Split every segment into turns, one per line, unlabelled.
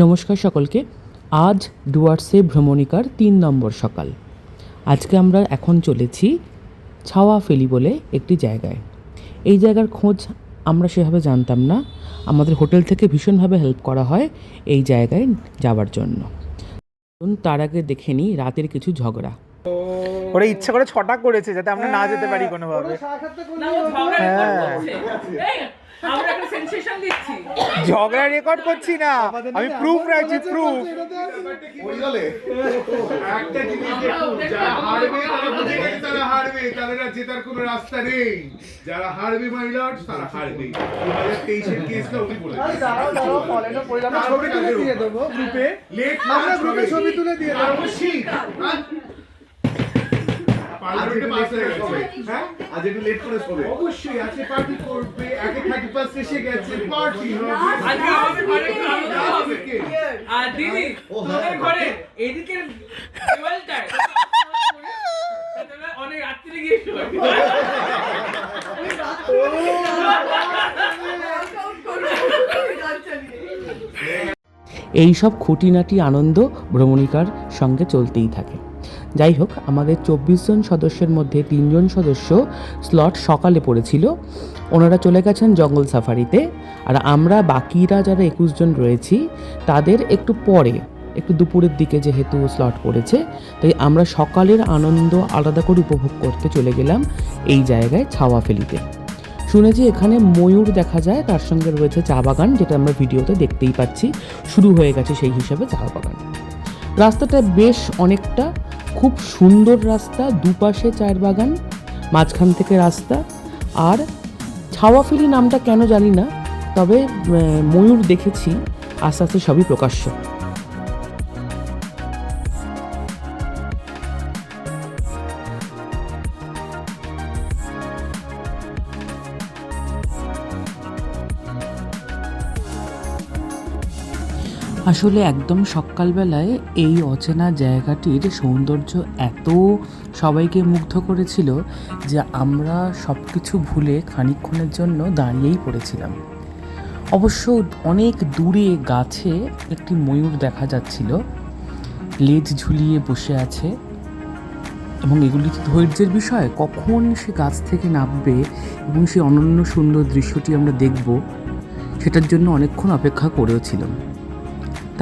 নমস্কার সকলকে। আজ ডুয়ার্সে ভ্রমণিকার তিন নম্বর সকাল। আজকে আমরা এখন চলেছি ছাওয়া ফেলি বলে একটি জায়গায়। এই জায়গার খোঁজ আমরা সেভাবে জানতাম না। আমাদের হোটেল থেকে ভীষণভাবে হেল্প করা হয় এই জায়গায় যাওয়ার জন্য। তার আগে দেখে নিই রাতের কিছু ঝগড়া।
ওরা ইচ্ছা করে ছটা করেছে যাতে আমরা না যেতে পারি কোনোভাবে। হ্যাঁ।
আমরা একটা সেন্সেশন দিচ্ছি।
ঝগড়া রেকর্ড করছি না। আমি প্রুফ রাখছি প্রুফ
একটা জিনিস দেখুন যারা হারবে তারা বুঝে গেছে তারা হারবে তাদের আর জেতার কোনো রাস্তা নেই। যারা হারবে মাই লর্ড তারা হারবে দু হাজার তেইশের কেসটা উনি বলে
ছবি তুলে দিয়ে দেবো। গ্রুপে
লেট
আমরা গ্রুপে ছবি। তুলে দিয়ে দেবো।
পার্লামেন্টে পাস হয়ে গেছে। হ্যাঁ?
আজ একটু লেট করে শোবে
অবশ্যই আজকে পার্টি করবে আগে থার্টি ফার্স্ট এসে গেছে পার্টি
আজকে আমাদের ঘরে হবে। আর দিদি তোদের ঘরে এদিকে দেওয়ালটায় অনেক রাত্রি গিয়ে
এই সব খুঁটিনাটি আনন্দ ভ্রমণিকার সঙ্গে চলতেই থাকে। যাই হোক, আমাদের চব্বিশ জন সদস্যের মধ্যে তিনজন সদস্য স্লট সকালে পড়েছিল। ওনারা চলে গেছেন জঙ্গল সাফারিতে। আর আমরা বাকিরা যারা একুশ জন রয়েছি, তাদের একটু পরে, একটু দুপুরের দিকে যেহেতু স্লট পড়েছে, তাই আমরা সকালের আনন্দ আলাদা করে উপভোগ করতে চলে গেলাম এই জায়গায় ছাওয়া ফেলিতে শুনেছি এখানে ময়ূর দেখা যায়, তার সঙ্গে রয়েছে চা বাগান, যেটা আমরা ভিডিওতে দেখতেই পাচ্ছি। শুরু হয়ে গেছে সেই হিসাবে চা বাগান। রাস্তাটা বেশ অনেকটা খুব সুন্দর রাস্তা, দুপাশে চায়ের বাগান, মাঝখান থেকে রাস্তা। আর ছাওয়াফিলি নামটা কেন জানি না, তবে ময়ূর দেখেছি, আস্তে আস্তে সবই প্রকাশ্য। আসলে একদম সকালবেলায় এই অচেনা জায়গাটির সৌন্দর্য এত সবাইকে মুগ্ধ করেছিল যে আমরা সব কিছু ভুলে খানিকক্ষণের জন্য দাঁড়িয়েই পড়েছিলাম। অবশ্য অনেক দূরে গাছে একটি ময়ূর দেখা যাচ্ছিল। লেজ ঝুলিয়ে বসে আছে। এবং এগুলি তো ধৈর্যের বিষয়? কখন সে গাছ থেকে নামবে এবং সেই অনন্য সুন্দর দৃশ্যটি আমরা দেখব, সেটার জন্য অনেকক্ষণ অপেক্ষা করেও ছিলাম।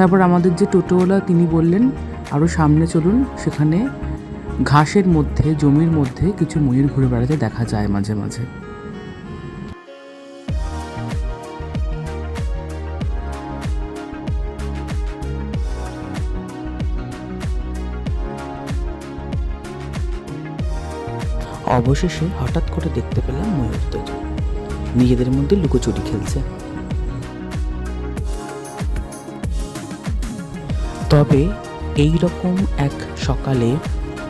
তারপর আমাদের যে টোটোওয়ালা তিনি বললেন আরও সামনে চলুন, সেখানে ঘাসের মধ্যে, জমির মধ্যে কিছু ময়ূর ঘুরে বেড়াতে দেখা যায় মাঝে মাঝে। অবশেষে হঠাৎ করে দেখতে পেলাম ময়ূরদের। নিজেদের মধ্যে লুকোচুরি খেলছে। তবে এই রকম এক সকালে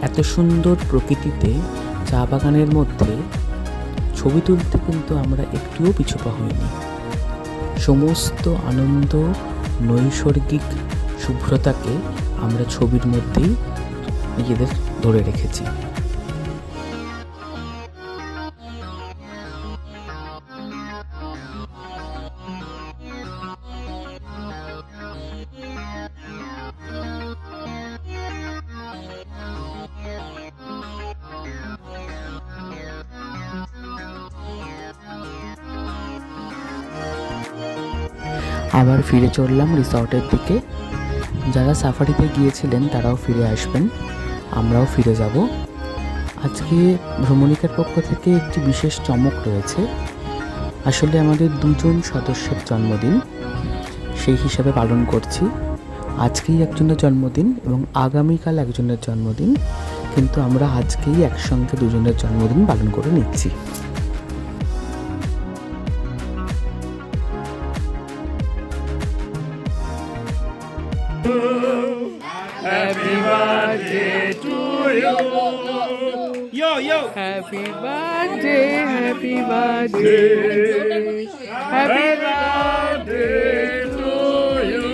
এত সুন্দর প্রকৃতিতে চা বাগানের মধ্যে ছবি তুলতে কিন্তু আমরা একটুও পিছুপা হইনি। সমস্ত আনন্দ, নৈসর্গিক শুভ্রতাকে আমরা ছবির মধ্যেই নিজেদের ধরে রেখেছি। আবার ফিরে চললাম রিসর্টের দিকে। যারা সাফারিতে গিয়েছিলেন, তারাও ফিরে আসবেন। আমরাও ফিরে যাব। আজকে ভ্রমণিকার পক্ষ থেকে একটি বিশেষ চমক রয়েছে। আসলে আমাদের দুজন সদস্যের জন্মদিন, সেই হিসাবে পালন করছি। আজকেই একজনের জন্মদিন এবং আগামীকাল একজনের জন্মদিন, কিন্তু আমরা আজকেই একসঙ্গে দুজনের জন্মদিন পালন করে নিচ্ছি। birthday to you. Yo, yo. Happy birthday, happy birthday. Happy birthday to you.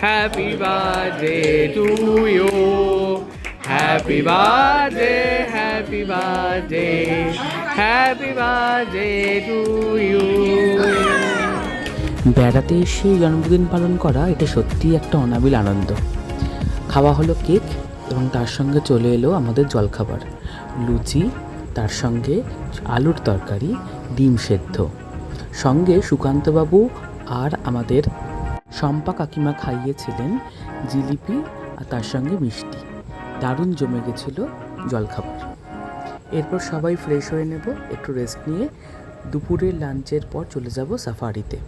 Happy birthday to you. Happy birthday happy birthday happy birthday to you বেড়াতে এসে জন্মদিন পালন করা এটা সত্যিই একটা অনাবিল আনন্দ। খাওয়া হলো কেক এবং তার সঙ্গে চলে এলো আমাদের জলখাবার। লুচি, তার সঙ্গে আলুর তরকারি, ডিম সেদ্ধ। সঙ্গে সুকান্তবাবু আর আমাদের শম্পা কাকিমা খাইয়েছিলেন জিলিপি আর তার সঙ্গে মিষ্টি। দারুণ জমে গেছিল জলখাবার। এরপর সবাই ফ্রেশ হয়ে নেব, একটু রেস্ট নিয়ে দুপুরের লাঞ্চের পর চলে যাব সাফারিতে।